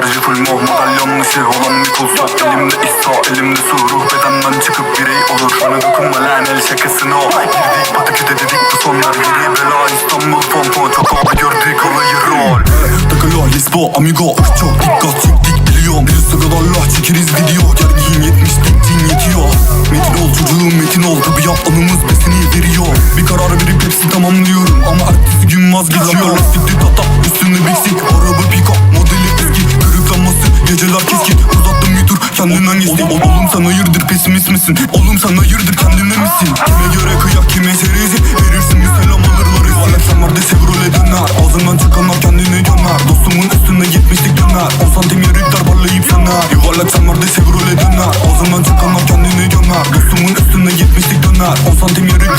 full mor Madalyonlu şey olan bir kulsa Elimde İsa elimde su. Ruh bedenden çıkıp birey olur. Bana dokunma lan el şakasına o Girdik Batıköy'de dedik bu sonlar Geriye bela İstanbul pompon Çok abi gördük olayı rol. Takıla Lisbo amigo. Çok dikkat çektik biliyorum. Bir sıralarla çekeriz video. Gergin yetmiştik cin yetiyor. Metin ol çocuğum metin ol. Tabiat anımız besini veriyor. Bir karar verip hepsi tamamlıyorum Ama ertesi gün vazgeçiyor. Lastikli Geçti Ol- Oğlum sen hayırdır pesimist misin? Oğlum sen hayırdır kendine misin? Kime göre kıyak kime serizi Verirsin bir selam alırlar izin Sen var de Chevrolet döner. Ağzından çıkanlar kendini gömer. Dostumun üstünde gitmiştik döner. 10 santim yörükler parlayıp söner. Yuvarlak sen var de Chevrolet döner. Ağzından çıkanlar kendini gömer. Dostumun üstünde gitmiştik döner. 10 santim yörükler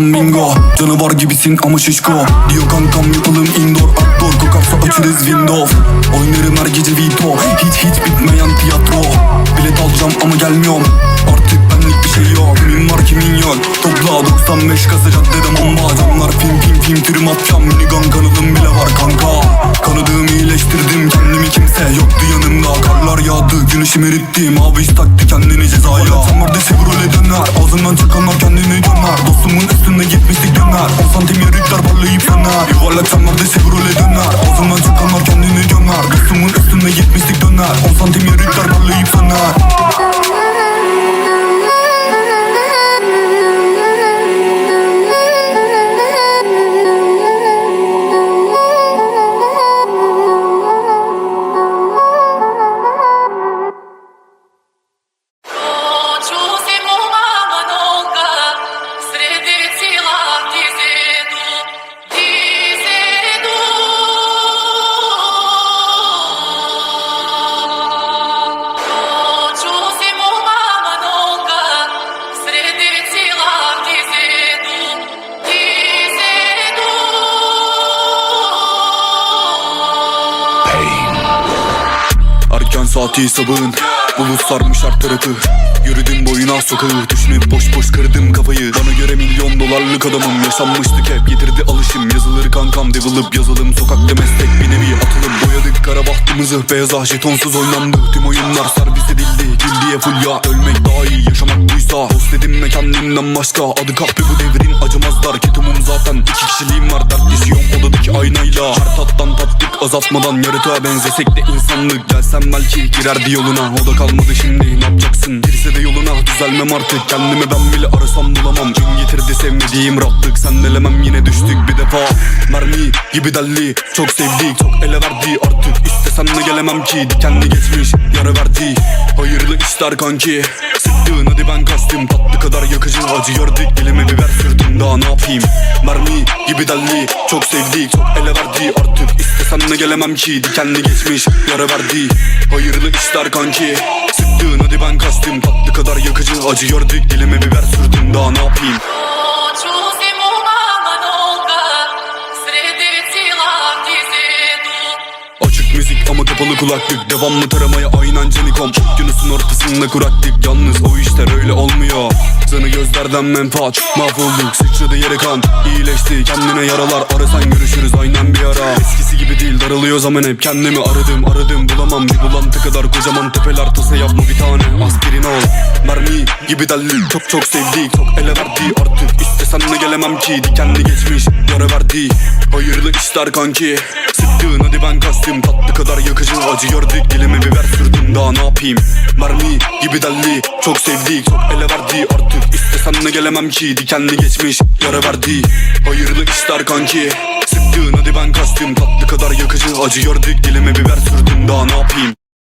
Bingo Canavar gibisin ama şişko. Diyor kankam yapalım indoor outdoor Kokarsa açarız window. Oynarım her gece Vito Hiç hiç bitmeyen tiyatro. Bilet alacağım ama gelmiyorum Artık benlik bir şey yok. Kimin var kimin yok? Topla 95 kasa caddede mamba. Camlar film film film trim atacağım. Minigun kanalım bile var kanka. Kanadığımı iyileştirdim kendimi kimse yoktu yanımda. Karlar yağdı güneşim erittim Abi iş taktı kendini cezaya. Sen var de Chevrolet döner. Ağzından çıkanlar parlayıp söner Yuvarlak sen var de Chevrolet döner. Ağzından çıkanlar kendini gömer. Dostumun üstünde gitmiştik döner. 10 santim Fatih Bulut sarmış her tarafı. Yürüdüm boyuna sokağı. Düşünüp boş boş kırdım kafayı. Bana göre milyon dolarlık adamım. Yaşanmıştık hep getirdi alışım. Yazılır kankam develop yazılım Sokakta meslek bir nevi atılım. Boyadık kara bahtımızı. Beyaza jetonsuz oynandı. Tüm oyunlar servis edildi. Gül diye full ya. Ölmek daha iyi yaşamak buysa. Dost dedim ve kendimden başka. Adı kahpe bu devrin acımazlar Ketumum zaten. İki kişiliğim var Dert yaşıyorum odadaki aynayla. Her tattan tattık azaltmadan Yaratığa benzesek de insanlık. Gelsem belki girerdi yoluna. O da kalmadı şimdi ne yapacaksın? Girse de yoluna düzelmem artık. Kendime ben bile arasam bulamam. Gün getirdi sevmediğim rahatlık Sen elemem yine düştük bir defa. Mermi gibi delli Çok sevdik. Çok ele verdi artık İstesem de gelemem ki. Dikenli geçmiş yara verdi. Hayırlı işler kanki. Sıktığın hadi ben kastım. Tatlı kadar yakıcı acı gördük. Dilime biber sürdüm daha ne yapayım? Mermi gibi delli Çok sevdik çok ele verdi. Artık İstesem de gelemem ki. Dikenli geçmiş yara verdi. Hayırlı işler kanki. Sıktığın hadi ben kastım. Tatlı kadar yakıcı acı gördük. Dilime biber sürdüm daha ne yapayım kapalı kulaklık Devamlı taramaya aynen canikom. Okyanusun ortasında kuraklık Yalnız o işler öyle olmuyor. Sana gözlerden menfaat Mahvolduk sıçradı yere kan. İyileşti kendine yaralar Arasan görüşürüz aynen bir ara. Eskisi daralıyor zaman hep Kendimi aradım aradım. Bulamam Bir bulantı kadar kocaman tepeler. Tasa yapma bir tane aspirin ol Mermi gibi delli Çok çok sevdik. Çok ele verdi artık İstesem de gelemem ki. Dikenli geçmiş yara verdi. Hayırlı işler kanki. Sıktığın hadi ben kastım. Tatlı kadar yakıcı acı gördük. Dilime biber sürdüm daha ne yapayım? Mermi gibi delli Çok sevdik. Çok ele verdi artık İstesem de gelemem ki. Dikenli geçmiş yara verdi. Hayırlı işler kanki hadi ben kastım Tatlı kadar yakıcı. Acı gördük Dilime biber sürdüm. Daha ne yapayım